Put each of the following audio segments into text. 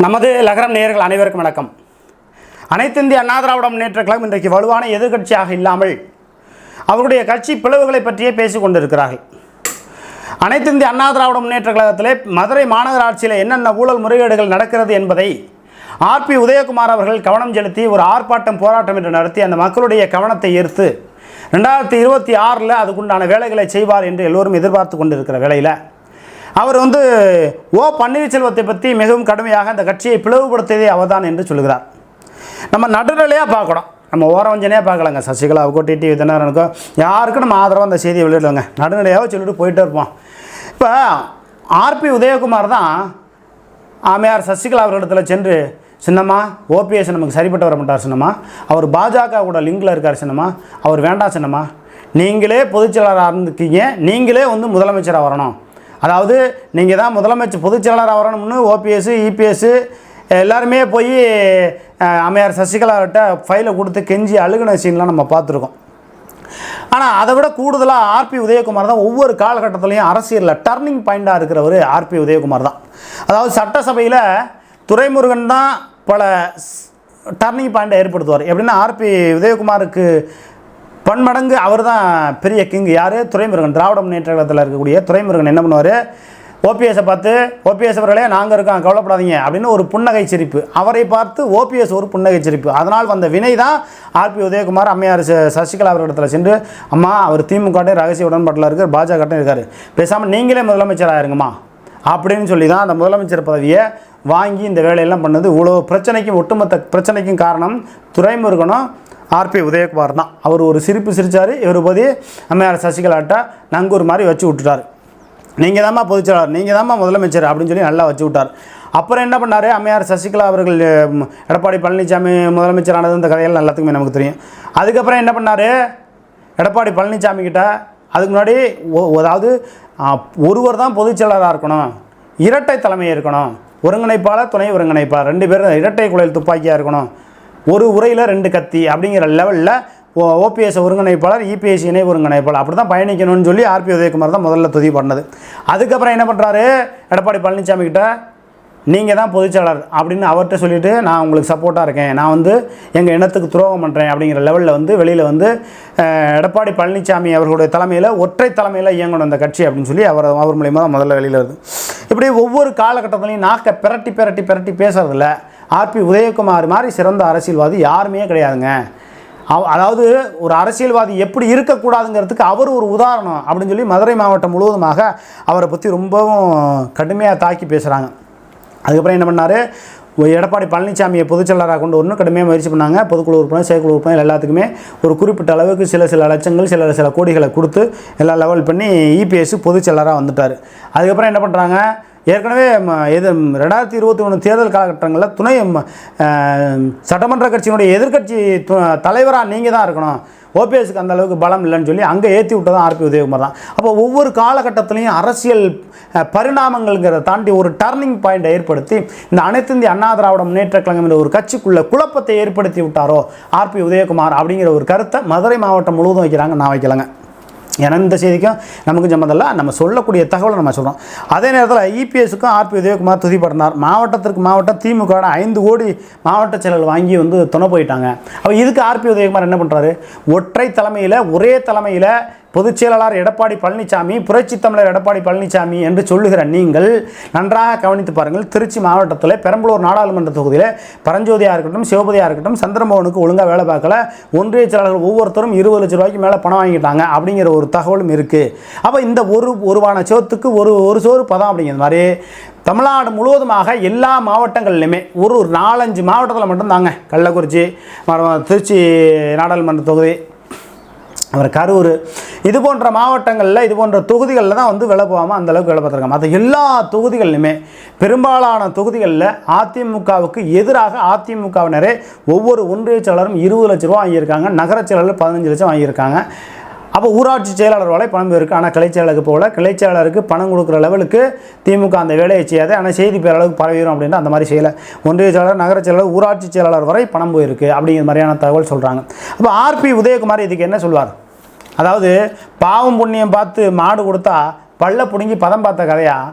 நமது லகரம் நேயர்கள் அனைவருக்கும் வணக்கம். அனைத்து இந்திய அண்ணா திராவிட முன்னேற்ற கழகம் இன்றைக்கு வலுவான எதிர்க்கட்சியாக இல்லாமல் அவருடைய கட்சி பிளவுகளை பற்றியே பேசிக்கொண்டிருக்கிறார்கள் அனைத்து இந்திய அண்ணா திராவிட முன்னேற்ற கழகத்திலே மதுரை மாநகராட்சியில் என்னென்ன ஊழல் முறைகேடுகள் நடக்கிறது என்பதை ஆர்பி உதயகுமார் அவர்கள் கவனம் செலுத்தி ஒரு ஆர்ப்பாட்டம் போராட்டம் என்று நடத்தி அந்த மக்களுடைய கவனத்தை ஈர்த்து ரெண்டாயிரத்தி இருபத்தி ஆறில் அதுக்குண்டான வேலைகளை செய்வார் என்று எல்லோரும் எதிர்பார்த்து கொண்டிருக்கிற வேளையில் அவர் வந்து ஓ பன்னீர்செல்வத்தை பற்றி மிகவும் கடுமையாக அந்த கட்சியை பிளவுபடுத்தியதே அவதான் என்று சொல்கிறார் நம்ம நடுநிலையாக பார்க்கணும். நம்ம ஓரவஞ்சனையாக பார்க்கலாங்க. சசிகலாவுக்கோ டிடி தினகரனுக்கோ யாருக்கும் நம்ம ஆதரவாக அந்த செய்தியை விளையாடுவாங்க நடுநிலையாக சொல்லிட்டு போயிட்டே இருப்போம். இப்போ ஆர்பி உதயகுமார் தான் ஆமையார் சசிகலா அவர்களிடத்தில் சென்று சின்னம்மா ஓபிஎஸ் நமக்கு சரிப்பட்டு வர மாட்டார் சின்னம்மா. அவர் பாஜக கூட லிங்கில் இருக்கார் சின்னம்மா. அவர் வேண்டாம் சின்னம்மா. நீங்களே பொதுச்செயலாளராக இருந்துக்கீங்க. நீங்களே வந்து முதலமைச்சராக வரணும். அதாவது நீங்கள் தான் முதலமைச்சர் பொதுச்செயலாளராக வரணும்னு ஓபிஎஸ்ஸு இபிஎஸ்ஸு எல்லாருமே போய் அமையார் அம்மையார் சசிகலாவிட்ட ஃபைலை கொடுத்து கெஞ்சி அழுகுன சீன்லாம் நம்ம பார்த்துருக்கோம். ஆனால் அதை விட கூடுதலாக ஆர்பி உதயகுமார் தான் ஒவ்வொரு காலகட்டத்திலையும் அரசியலில் டர்னிங் பாயிண்டாக இருக்கிறவர் ஆர்பி உதயகுமார் தான். அதாவது சட்டசபையில் துரைமுருகன் தான் பல டர்னிங் பாயிண்டை ஏற்படுத்துவார். எப்படின்னா ஆர்பி உதயகுமாருக்கு பன்மடங்கு அவர் தான் பெரிய கிங் யார்? துறைமுருகன் திராவிட முன்னேற்ற கழகத்தில் இருக்கக்கூடிய துறைமுருகன் என்ன பண்ணுவார்? ஓபிஎஸை பார்த்து ஓபிஎஸ் அவர்களே நாங்கள் இருக்கோம் கவலைப்படாதீங்க அப்படின்னு ஒரு புன்னகை சிரிப்பு. அவரை பார்த்து ஓபிஎஸ் ஒரு புன்னகை சிரிப்பு. அதனால் வந்த வினை தான் ஆர்பி உதயகுமார் அம்மையார் ச- சசிகலா அவர்களிடத்தில் சென்று அம்மா அவர் திமுகட்டே ரகசிய உடன்பாட்டில் இருக்கார் பாஜக இருக்கார். பேசாமல் நீங்களே முதலமைச்சராக இருங்கம்மா. அப்படின்னு சொல்லி தான் அந்த முதலமைச்சர் பதவியை வாங்கி இந்த வேலையெல்லாம் பண்ணது. இவ்வளோ பிரச்சனைக்கும் ஒட்டுமொத்த பிரச்சனைக்கும் காரணம் துறைமுருகனும் ஆர்பி உதயகுமார் தான். அவர் ஒரு சிரிப்பு சிரித்தார் இவர் போதி அம்மையார் சசிகலாட்ட நங்கூர் மாதிரி வச்சு விட்டுட்டார். நீங்கள் தாம்மா பொதுச்செயலாளர் நீங்கள் தாம்மா முதலமைச்சர் அப்படின்னு சொல்லி நல்லா வச்சு விட்டார். அப்புறம் என்ன பண்ணார்? அம்மையார் சசிகலா அவர்கள் எடப்பாடி பழனிசாமி முதலமைச்சரானது இந்த கதையெல்லாம் எல்லாத்துக்குமே நமக்கு தெரியும். அதுக்கப்புறம் என்ன பண்ணார்? எடப்பாடி பழனிசாமி கிட்ட அதுக்கு முன்னாடி ஒ- அதாவது ஒருவர் தான் பொதுச்செயலாளராக இருக்கணும் இரட்டை தலைமை இருக்கணும் ஒருங்கிணைப்பாளர் துணை ஒருங்கிணைப்பாளர் ரெண்டு பேரும் இரட்டை குழல் துப்பாக்கியாக இருக்கணும் ஒரு உரையில் ரெண்டு கத்தி அப்படிங்கிற லெவலில் ஓபிஎஸ் ஒருங்கிணைப்பாளர் இபிஎஸ் இணை ஒருங்கிணைப்பாளர். அப்படி தான் பயணிக்கணும்னு சொல்லி ஆர்பி உதயகுமார் தான் முதல்ல துதி பண்ணது. அதுக்கப்புறம் என்ன பண்ணுறாரு எடப்பாடி பழனிசாமி கிட்ட நீங்கள் தான் பொதுச்செயலாளர் அப்படின்னு அவர்கிட்ட சொல்லிவிட்டு நான் உங்களுக்கு சப்போர்ட்டாக இருக்கேன். நான் வந்து எங்கள் இனத்துக்கு துரோகம் பண்ணுறேன் அப்படிங்கிற லெவலில் வந்து வெளியில் வந்து எடப்பாடி பழனிசாமி அவர்களுடைய தலைமையில் ஒற்றை தலைமையில் இயங்கணும் அந்த கட்சி அப்படின்னு சொல்லி அவர் அவர் மூலியமாக தான் முதல்ல வெளியில் வருது. இப்படி ஒவ்வொரு காலகட்டத்துலையும் நாக்கை பிரட்டி பிரட்டி பிரட்டி பேசுகிறதில்ல ஆர்பி உதயகுமார் மாதிரி சிறந்த அரசியல்வாதி யாருமே கிடையாதுங்க. அதாவது ஒரு அரசியல்வாதி எப்படி இருக்கக்கூடாதுங்கிறதுக்கு அவர் ஒரு உதாரணம் அப்படின்னு சொல்லி மதுரை மாவட்டம் முழுவதுமாக அவரை பற்றி ரொம்பவும் கடுமையாக தாக்கி பேசுகிறாங்க அதுக்கப்புறம் என்ன பண்ணார்? எடப்பாடி பழனிசாமியை பொதுச்செயலராக கொண்டு வரணும் கடுமையாக முயற்சி பண்ணாங்க. பொதுக்குழு உறுப்பினர் செயற்குழு உறுப்பினர் எல்லாத்துக்குமே ஒரு குறிப்பிட்ட அளவுக்கு சில சில லட்சங்கள் சில சில கோடிகளை கொடுத்து எல்லாம் லெவல் பண்ணி இபிஎஸ் பொதுச்செயலராக வந்துட்டார். அதுக்கப்புறம் என்ன பண்ணுறாங்க ஏற்கனவே ம- எது ரெண்டாயிரத்தி இருபத்தி ஒன்று தேர்தல் காலகட்டங்களில் துணை சட்டமன்ற கட்சியினுடைய எதிர்க்கட்சி தலைவராக நீங்கள் தான் இருக்கணும். ஓபிஎஸ்க்கு அந்த அளவுக்கு பலம் இல்லைன்னு சொல்லி அங்கே ஏற்றி விட்டதும் ஆர்பி உதயகுமார் தான். அப்போ ஒவ்வொரு காலகட்டத்திலையும் அரசியல் பரிணாமங்கள்ங்கிறத தாண்டி ஒரு டர்னிங் பாயிண்டை ஏற்படுத்தி இந்த அனைத்து இந்திய அண்ணா திராவிட முன்னேற்ற கழகம் என்ற ஒரு கட்சிக்குள்ள குழப்பத்தை ஏற்படுத்தி விட்டாரோ ஆர்பி உதயகுமார் அப்படிங்கிற ஒரு கருத்தை மதுரை மாவட்டம் முழுவதும் வைக்கிறாங்க நான் வைக்கலங்க. ஏன்னா இந்த செய்திக்கும் நமக்கு சம்மந்தம் நம்ம சொல்லக்கூடிய தகவலை நம்ம சொல்கிறோம் அதே நேரத்தில் இபிஎஸ்க்கும் ஆர்பி உதயகுமார் துதிப்படுறார் மாவட்டத்திற்கு மாவட்டம் திமுக ஐந்து கோடி மாவட்ட செயலர் வாங்கி வந்து துணை போயிட்டாங்க. அப்போ இதுக்கு ஆர்பி உதயகுமார் என்ன பண்ணுறாரு ஒற்றை தலைமையில் ஒரே தலைமையில் பொதுச் செயலாளர் எடப்பாடி பழனிசாமி புரட்சி தமிழர் எடப்பாடி பழனிசாமி என்று சொல்லுகிற நீங்கள் நன்றாக கவனித்து பாருங்கள். திருச்சி மாவட்டத்தில் பெரம்பலூர் நாடாளுமன்ற தொகுதியில் பரஞ்சோதியாக இருக்கட்டும் சிவபதியாக இருக்கட்டும் சந்திரமோகனுக்கு ஒழுங்காக வேலை பார்க்கல. ஒன்றிய செயலாளர்கள் ஒவ்வொருத்தரும் இருபது லட்ச ரூபாய்க்கு மேலே பணம் வாங்கிட்டாங்க அப்படிங்கிற ஒரு தகவலும் இருக்குது அப்போ இந்த ஒரு ஒருவான சோத்துக்கு ஒரு ஒரு சோறு பதம் அப்படிங்கிற மாதிரி தமிழ்நாடு முழுவதுமாக எல்லா மாவட்டங்கள்லையுமே ஒரு ஒரு நாலஞ்சு மாவட்டத்தில் மட்டும்தாங்க. கள்ளக்குறிச்சி திருச்சி நாடாளுமன்ற தொகுதி அப்புறம் கரூர். இது போன்ற மாவட்டங்களில் இது போன்ற தொகுதிகளில் தான் வந்து விலை போகாமல் அந்தளவுக்கு விலை பார்த்துருக்காங்க. மற்ற எல்லா தொகுதிகளிலுமே பெரும்பாலான தொகுதிகளில் அதிமுகவுக்கு எதிராக அதிமுகவினரே ஒவ்வொரு ஒன்றிய செயலரும் இருபது லட்ச ரூபா வாங்கியிருக்காங்க நகர செயலர் பதினஞ்சு லட்சம் வாங்கியிருக்காங்க. அப்போ ஊராட்சி செயலாளர் வரை பணம் இருக்குது ஆனால் கிளை செயலருக்கு போகல. கிளை செயலாளருக்கு பணம் கொடுக்குற லெவலுக்கு திமுக அந்த வேலையை செய்யாது. ஆனால் செய்தி பேரளவுக்கு பரவிடும் அப்படின்ட்டு அந்த மாதிரி செய்யலை. ஒன்றிய செயலாளர் நகர செயலாளர் ஊராட்சி செயலாளர் வரை பணம் போயிருக்கு அப்படிங்கிற மாதிரியான தகவல் சொல்கிறாங்க அப்போ ஆர்பி உதயகுமார் இதுக்கு என்ன சொல்வார்? அதாவது பாவம் புண்ணியம் பார்த்து மாடு கொடுத்தா பல்ல பிடுங்கி பதம் பார்த்த கதையாக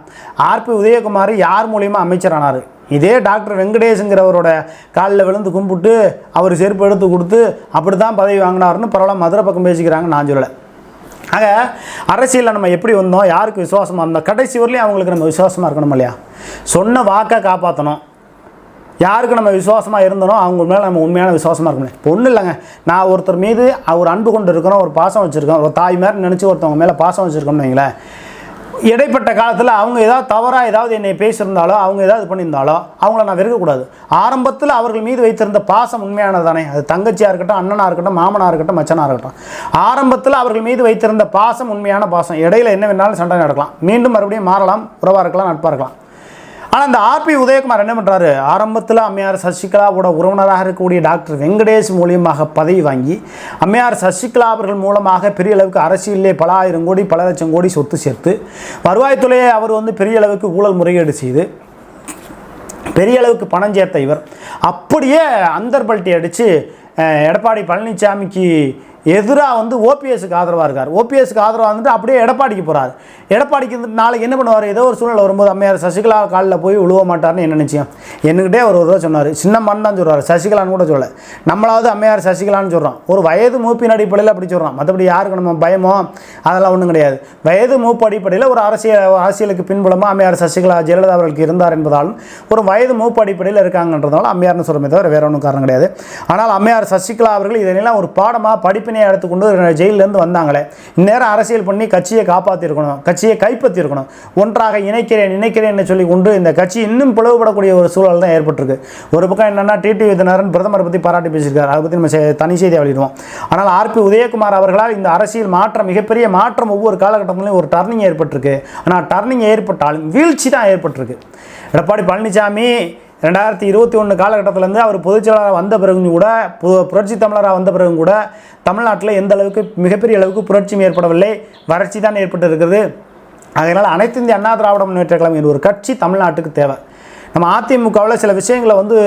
ஆர்பி உதயகுமார் யார் மூலியமாக அமைச்சரானார்? இதே டாக்டர் வெங்கடேஷுங்கிறவரோட காலில் விழுந்து கும்பிட்டு அவர் செருப்பு எடுத்து கொடுத்து அப்படி தான் பதவி வாங்கினாருன்னு பரவாயில்ல மதுரை பக்கம் பேசிக்கிறாங்க நான் சொல்லலை. ஆக அரசியலில் நம்ம எப்படி வந்தோம் யாருக்கு விசுவாசமாக இருந்தோம் கடைசி வரலையும் அவங்களுக்கு நம்ம விசுவாசமாக இருக்கணும் இல்லையா? சொன்ன வாக்கை காப்பாற்றணும் யாருக்கு நம்ம விசுவாசமாக இருந்தனோ அவங்க மேலே நம்ம உண்மையான விசுவாசமாக இருக்கணும். இப்போ ஒன்றும் இல்லைங்க. நான் ஒருத்தர் மீது அவர் அன்பு கொண்டு இருக்கிறோம் ஒரு பாசம் வச்சுருக்கோம் ஒரு தாய் மாதிரி நினச்சி ஒருத்தவங்க மேலே பாசம் வச்சுருக்கோம்னு வைங்களேன். இடைப்பட்ட காலத்தில் அவங்க ஏதாவது தவறாக ஏதாவது என்னை பேசியிருந்தாலோ அவங்க ஏதாவது பண்ணியிருந்தாலோ அவங்கள நான் வெறுக்கக்கூடாது. ஆரம்பத்தில் அவர்கள் மீது வைத்திருந்த பாசம் உண்மையானது தானே அது தங்கச்சியாக இருக்கட்டும் அண்ணனாக இருக்கட்டும் மாமனாக இருக்கட்டும் மச்சனாக இருக்கட்டும். ஆரம்பத்தில் அவர்கள் மீது வைத்திருந்த பாசம் உண்மையான பாசம். இடையில என்ன வேணாலும் சண்டை நடக்கலாம். மீண்டும் மறுபடியும் மாறலாம் உறவாக இருக்கலாம் நட்பாக இருக்கலாம். ஆனால் இந்த ஆர்பி உதயகுமார் என்ன பண்ணுறாரு ஆரம்பத்தில் அம்மையார் சசிகலாவோட உறவினராக இருக்கக்கூடிய டாக்டர் வெங்கடேஷ் மூலியமாக பதவி வாங்கி அம்மையார் சசிகலா அவர்கள் மூலமாக பெரிய அளவுக்கு அரசியலே பல ஆயிரம் கோடி பல லட்சம் கோடி சொத்து சேர்த்து வருவாய்த்துறையை அவர் வந்து பெரிய அளவுக்கு ஊழல் முறைகேடு செய்து பெரிய அளவுக்கு பணம் சேர்த்த இவர். அப்படியே அந்தர்பல்ட்டி அடித்து எடப்பாடி பழனிசாமிக்கு எதிராக வந்து ஓபிஎஸ்க்கு ஆதரவாக இருக்கார். ஓபிஎஸ்க்கு ஆதரவாக வந்துட்டு அப்படியே எடப்பாடிக்கு போகிறார் எடப்பாடிக்கு வந்துட்டு நாளைக்கு என்ன பண்ணுவார்? ஏதோ ஒரு சூழ்நிலை வரும்போது அம்மையார் சசிகலா காலில் போய் விழுவ மாட்டார்னு என்ன நிச்சயம்? என்கிட்டே ஒரு ஒரு சொன்னார். சின்ன மண் தான் சொல்கிறார் சசிகலான்னு கூட சொல்ல நம்மளாவது அம்மையார் சசிகலான்னு சொல்கிறோம் ஒரு வயது மூப்பின் அடிப்படையில் அப்படி சொல்கிறோம் மற்றபடி யாருக்கு நம்ம பயமோ அதெல்லாம் ஒன்றும் கிடையாது. வயது மூப்பு அடிப்படையில் ஒரு அரசியல் அரசியலுக்கு பின்புலமாக அம்மையார் சசிகலா ஜெயலலிதா அவர்களுக்கு இருந்தார் என்பதாலும் ஒரு வயது மூப்பு அடிப்படையில் இருக்காங்கன்றதால அம்மையார்னு சொல்கிறமே தவிர வேற ஒன்றும் காரணம் கிடையாது. ஆனால் அம்மையார் சசிகலா அவர்கள் இதனெல்லாம் ஒரு பாடமாக படிப்பினை எடுத்துக்கொண்டு ஜெயிலிருந்து வந்தாங்களே. இந்நேரம் அரசியல் பண்ணி கட்சியை காப்பாற்றிருக்கணும் கட்சியை கைப்பற்றியிருக்கணும் ஒன்றாக இணைக்கிறேன் இணைக்கிறேன்னு சொல்லி கொண்டு இந்த கட்சி இன்னும் பிளவுபடக்கூடிய ஒரு சூழல் தான் ஏற்பட்டிருக்கு. ஒரு பக்கம் என்னன்னா டிடி விதினரன் பிரதமரை பற்றி பாராட்டி பேசியிருக்காரு. அதை பற்றி நம்ம தனி செய்தி வெளியிடுவோம். ஆனால் ஆர்பி உதயகுமார் அவர்களால் இந்த அரசியல் மாற்றம் மிகப்பெரிய மாற்றம் ஒவ்வொரு காலகட்டத்திலையும் ஒரு டர்னிங் ஏற்பட்டிருக்கு. ஆனால் டர்னிங் ஏற்பட்டாலும் வீழ்ச்சி தான் ஏற்பட்டிருக்கு. எடப்பாடி பழனிசாமி ரெண்டாயிரத்தி இருபத்தி ஒன்று காலகட்டத்திலேருந்து அவர் பொதுச்செயலாளராக வந்த பிறகும் கூட பு- புரட்சி தமிழராக வந்த பிறகும் கூட தமிழ்நாட்டில் எந்த அளவுக்கு மிகப்பெரிய அளவுக்கு புரட்சியும் ஏற்படவில்லை வறட்சி தான் ஏற்பட்டு இருக்கிறது அதனால் அனைத்து இந்திய அண்ணா திராவிட முன்னேற்ற கழகம் என்ற ஒரு கட்சி தமிழ்நாட்டுக்கு தேவை. நம்ம அதிமுகவில் சில விஷயங்களை வந்து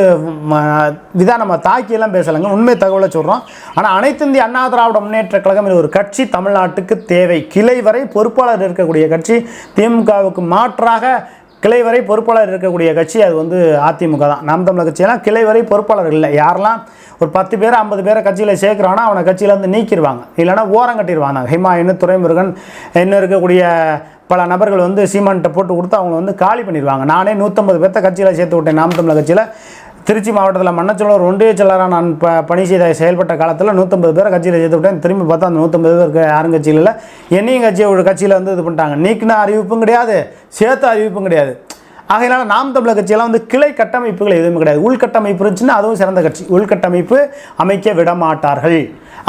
இதாக நம்ம தாக்கியெல்லாம் பேசலைங்க. உண்மை தகவலை சொல்கிறோம் ஆனால் அனைத்து இந்திய அண்ணா திராவிட முன்னேற்ற கழகம் என்ற ஒரு கட்சி தமிழ்நாட்டுக்கு தேவை. கிளை வரை பொறுப்பாளர் இருக்கக்கூடிய கட்சி திமுகவுக்கு மாற்றாக கிளை வரை பொறுப்பாளர் இருக்கக்கூடிய கட்சி அது வந்து அதிமுக தான். நாம் தமிழர் கட்சியெல்லாம் கிளை வரை பொறுப்பாளர் இல்லை. யாரெல்லாம் ஒரு பத்து பேர் ஐம்பது பேரை கட்சியில் சேர்க்குறானோ அவனை கட்சியிலேருந்து நீக்கிடுவாங்க இல்லைன்னா ஓரம் கட்டிடுவாங்க ஹைமா என்ன துறைமுருகன் இன்னும் இருக்கக்கூடிய பல நபர்கள் வந்து சீமான்கிட்ட போட்டு கொடுத்து அவங்க வந்து காலி பண்ணிடுவாங்க நானே நூற்றம்பது பேர்த்த கட்சியில் சேர்த்து விட்டேன். நாம் தமிழர் கட்சியில் திருச்சி மாவட்டத்தில் மன்னச்சோழர் ஒன்றிய செயலராக நான் ப பணி செய்த செயல்பட்ட காலத்தில் நூற்றம்பது பேரை கட்சியில் சேர்த்து விட்டேன். திரும்பி பார்த்தா அந்த நூற்றம்பது பேருக்கு யாரும் கட்சியில் இல்லை. என்னையும் கட்சியை ஒரு கட்சியில் வந்து இது பண்ணிட்டாங்க. நீக்கின அறிவிப்பும் கிடையாது சேர்த்த அறிவிப்பும் கிடையாது. ஆகையினால நாம் தமிழர் கட்சியெல்லாம் வந்து கிளை கட்டமைப்புகள் எதுவுமே கிடையாது. உள்கட்டமைப்பு இருந்துச்சுன்னா அதுவும் சிறந்த கட்சி. உள்கட்டமைப்பு அமைக்க விடமாட்டார்கள்.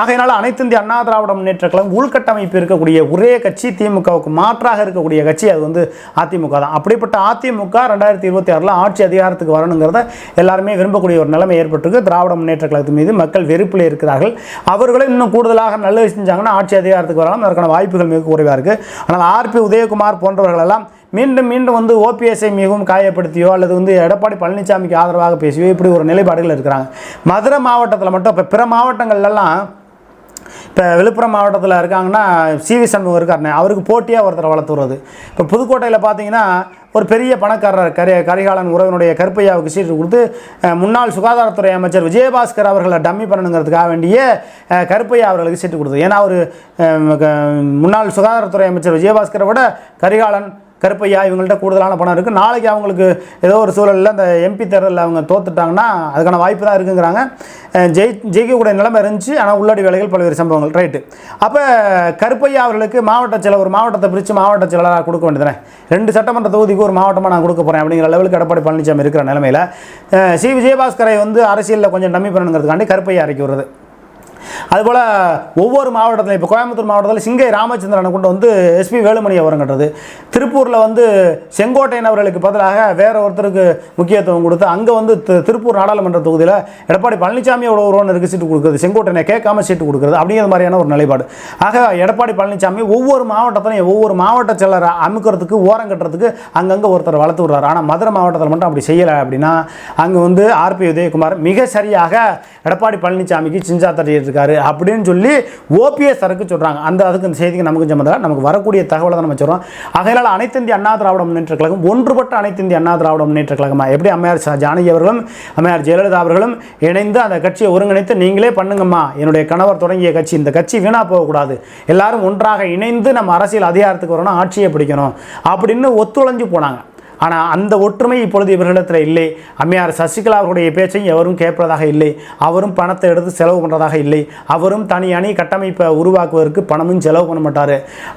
ஆகையினால அனைத்து இந்திய அண்ணா திராவிட முன்னேற்ற கழகம் உள்கட்டமைப்பு இருக்கக்கூடிய ஒரே கட்சி திமுகவுக்கு மாற்றாக இருக்கக்கூடிய கட்சி அது வந்து அதிமுக தான். அப்படிப்பட்ட அதிமுக ரெண்டாயிரத்தி இருபத்தி ஆறில் ஆட்சி அதிகாரத்துக்கு வரணுங்கிறத எல்லாருமே விரும்பக்கூடிய ஒரு நிலைமை ஏற்பட்டிருக்கு. திராவிட முன்னேற்ற கழகத்தின் மீது மக்கள் வெறுப்பில் இருக்கிறார்கள். அவர்களும் இன்னும் கூடுதலாக நல்லது செஞ்சாங்கன்னா ஆட்சி அதிகாரத்துக்கு வரலாம். அதற்கான வாய்ப்புகள் மிக குறைவாக இருக்குது ஆனால் ஆர்பி உதயகுமார் போன்றவர்களெல்லாம் மீண்டும் மீண்டும் வந்து ஓபிஎஸ்ஐ மிகவும் காயப்படுத்தியோ அல்லது வந்து எடப்பாடி பழனிசாமிக்கு ஆதரவாக பேசியோ இப்படி ஒரு நிலைப்பாடுகள் இருக்கிறாங்க. மதுரை மாவட்டத்தில் மட்டும் இப்போ பிற மாவட்டங்கள்லாம் இப்போ விழுப்புரம் மாவட்டத்தில் இருக்காங்கன்னா சிவி சண்முகம் இருக்காருண்ணே. அவருக்கு போட்டியாக ஒருத்தரை வளர்த்துறது. இப்போ புதுக்கோட்டையில் பார்த்தீங்கன்னா ஒரு பெரிய பணக்காரர் கரி கரிகாலன் உறவினுடைய கருப்பையாவுக்கு சீட்டு கொடுத்து முன்னாள் சுகாதாரத்துறை அமைச்சர் விஜயபாஸ்கர் அவர்களை டம்மி பண்ணணுங்கிறதுக்காக வேண்டிய கருப்பையா அவர்களுக்கு சீட்டு கொடுத்தது. ஏன்னா அவர் முன்னாள் சுகாதாரத்துறை அமைச்சர் விஜயபாஸ்கரை விட கரிகாலன் கருப்பையா இவங்கள்ட்ட கூடுதலான பணம் இருக்குது நாளைக்கு அவங்களுக்கு ஏதோ ஒரு சூழலில் அந்த எம்பி தேர்தலில் அவங்க தோத்துட்டாங்கன்னா அதுக்கான வாய்ப்பு தான் இருக்குங்கிறாங்க. ஜெயி ஜெயிக்கக்கூடிய நிலைமை இருந்துச்சு. ஆனால் உள்ளாடி வேலைகள் பல்வேறு சம்பவங்கள். ரைட்டு. அப்போ கருப்பையா அவர்களுக்கு மாவட்ட செயலர் ஒரு மாவட்டத்தை பிரித்து மாவட்ட செயலராக கொடுக்க வேண்டியதுனே ரெண்டு சட்டமன்ற தொகுதிக்கு ஒரு மாவட்டமாக நான் கொடுக்க போகிறேன் அப்படிங்கிற லெவலுக்கு எடப்பாடி பழனிசாமி இருக்கிற நிலமையில் சி. விஜயபாஸ்கரை வந்து அரசியலில் கொஞ்சம் டம்மி பண்ணணுங்கிறதுக்காண்டி கருப்பையா இறக்கி விடுறது. அதுபோல் ஒவ்வொரு மாவட்டத்தில் இப்போ கோயம்புத்தூர் மாவட்டத்தில் சிங்கை ராமச்சந்திரனை கொண்டு வந்து எஸ்பி வேலுமணி அவரம் கட்டுறது. திருப்பூரில் வந்து செங்கோட்டையன் அவர்களுக்கு பதிலாக வேற ஒருத்தருக்கு முக்கியத்துவம் கொடுத்து அங்கே வந்து திருப்பூர் நாடாளுமன்ற தொகுதியில் எடப்பாடி பழனிசாமியோட ஒருவனுக்கு சீட்டு கொடுக்குறது. செங்கோட்டையனை கேட்காம சீட்டு கொடுக்குறது அப்படிங்கிற மாதிரியான ஒரு நிலைப்பாடு. ஆக எடப்பாடி பழனிசாமி ஒவ்வொரு மாவட்டத்திலையும் ஒவ்வொரு மாவட்ட செயலரை அமுக்கிறதுக்கு ஓரம் கட்டுறதுக்கு அங்கங்கே ஒருத்தர் வளர்த்து விடுறாரு. ஆனால் மதுரை மாவட்டத்தில் மட்டும் அப்படி செய்யலை அப்படின்னா அங்கே வந்து ஆர்பி உதயகுமார் மிக சரியாக எடப்பாடி பழனிசாமிக்கு சிஞ்சா தட்டிட்டு இருக்காரு அப்படின்னு சொல்லி ஓபிஎஸ் சரக்கு சொல்கிறாங்க அந்த அதுக்கு இந்த செய்திக்கு நமக்கு சம்மந்தம் நமக்கு வரக்கூடிய தகவலை தான் நம்ம சொல்கிறோம் ஆகையினால் அனைத்து இந்திய அண்ணா திராவிட முன்னேற்ற கழகம் ஒன்றுபட்ட அனைத்து இந்திய அண்ணா திராவிட முன்னேற்ற கழகமாக எப்படி அம்மையார் ஜானகி அவர்களும் அம்மையார் ஜெயலலிதா அவர்களும் இணைந்து அந்த கட்சியை ஒருங்கிணைத்து நீங்களே பண்ணுங்கம்மா என்னுடைய கணவர் தொடங்கிய கட்சி இந்த கட்சி வீணாக போகக்கூடாது. எல்லாரும் ஒன்றாக இணைந்து நம்ம அரசியல் அதிகாரத்துக்கு வரணும் ஆட்சியை பிடிக்கணும் அப்படின்னு ஒத்துழைஞ்சு போனாங்க. ஆனால் அந்த ஒற்றுமை இப்பொழுது இவர்களிடத்தில் இல்லை. அம்மையார் சசிகலா அவர்களுடைய பேச்சையும் எவரும் கேட்பதாக இல்லை. அவரும் பணத்தை எடுத்து செலவு பண்ணுறதாக இல்லை. அவரும் தனி அணி கட்டமைப்பை உருவாக்குவதற்கு பணமும் செலவு பண்ண மாட்டார்.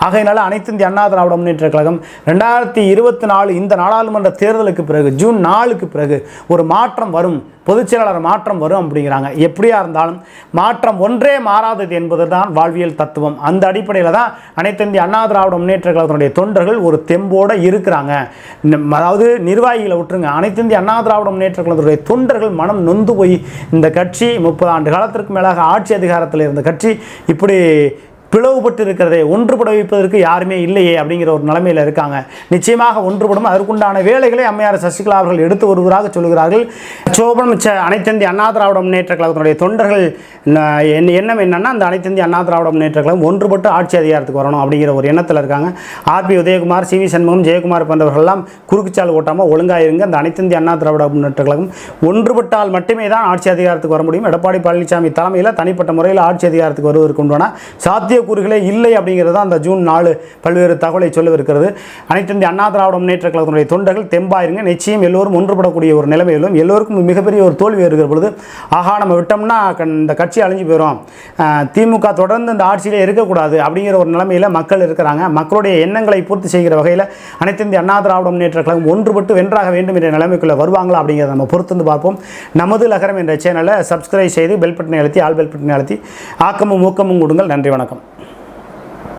ஆகையினால அனைத்து இந்திய அண்ணா திராவிட முன்னேற்ற கழகம் ரெண்டாயிரத்தி இருபத்தி நாலு இந்த நாடாளுமன்ற தேர்தலுக்கு பிறகு ஜூன் நாலுக்கு பிறகு ஒரு மாற்றம் வரும். பொதுச் செயலாளர் மாற்றம் வரும் அப்படிங்கிறாங்க. எப்படியா இருந்தாலும் மாற்றம் ஒன்றே மாறாதது என்பது தான் வாழ்வியல் தத்துவம். அந்த அடிப்படையில் தான் அனைத்து இந்திய அண்ணா திராவிட முன்னேற்ற கழகத்தினுடைய தொண்டர்கள் ஒரு தெம்போடு இருக்கிறாங்க. அதாவது நிர்வாகிகளை விட்டுருங்க. அனைத்து இந்திய அண்ணா திராவிட முன்னேற்ற கழகத்தினுடைய தொண்டர்கள் மனம் நொந்து போய் இந்த கட்சி முப்பது ஆண்டு காலத்திற்கு மேலாக ஆட்சி அதிகாரத்தில் இருந்த கட்சி இப்படி பிளவுபட்டு இருக்கிறதே ஒன்றுபட வைப்பதற்கு யாருமே இல்லையே அப்படிங்கிற ஒரு நிலைமையில் இருக்காங்க. நிச்சயமாக ஒன்றுபடும் அதற்குண்டான வேலைகளை அம்மையார் சசிகலா அவர்கள் எடுத்து வருவதாக சொல்கிறார்கள் சோபனம் அனைத்திந்திய அண்ணா திராவிட முன்னேற்ற கழகத்தினுடைய தொண்டர்கள் எண்ணம் என்னன்னா அந்த அனைத்திந்திய அண்ணா திராவிட முன்னேற்ற கழகம் ஒன்றுபட்டு ஆட்சி அதிகாரத்துக்கு வரணும் அப்படிங்கிற ஒரு எண்ணத்தில் இருக்காங்க. R B Udhayakumar C V Shanmugam Jayakumar போன்றவர்கள்லாம் குறுக்குச்சால் ஓட்டாமல் ஒழுங்காக இருங்க. அந்த அனைத்திந்திய அண்ணா திராவிட முன்னேற்ற கழகம் ஒன்றுபட்டால் மட்டுமே தான் ஆட்சி அதிகாரத்துக்கு வர முடியும். எடப்பாடி பழனிசாமி தலைமையில் தனிப்பட்ட முறையில் ஆட்சி அதிகாரத்துக்கு வருவதற்கு உண்டான சாத்தியக்கூறுகளே இல்லை அப்படிங்கிறது தான் அந்த ஜூன் நாலு பல்வேறு தகவலை சொல்லவிருக்கிறது அனைத்து அண்ணா திராவிட முன்னேற்ற கழகத்தினுடைய தொண்டர்கள் தெம்பாயிருங்க நிச்சயம் எல்லோரும் ஒன்றுபடக்கூடிய ஒரு நிலைமையிலும் எல்லோருக்கும் மிகப்பெரிய ஒரு தோல்வி இருக்கிற பொழுது ஆஹா நம்ம விட்டோம்னா இந்த கட்சி அழிஞ்சு போயிடும் திமுக தொடர்ந்து இந்த ஆட்சியிலே இருக்கக்கூடாது அப்படிங்கிற ஒரு நிலைமையில் மக்கள் இருக்கிறாங்க. மக்களுடைய எண்ணங்களை பூர்த்தி செய்கிற வகையில் அனைத்து இந்திய அண்ணா திராவிட முன்னேற்ற கழகம் ஒன்றுபட்டு வென்றாக வேண்டும் என்ற நிலைமைக்குள்ளே வருவாங்களா அப்படிங்கிறத நம்ம பொறுத்து பார்ப்போம். நமது லகரம் என்ற சேனலை சப்ஸ்கிரைப் செய்து பெல் பட்டனை அழுத்தி ஆல் பெல் பட்டனை அழுத்தி ஆக்கமும் ஊக்கமும் கொடுங்கள். நன்றி வணக்கம்.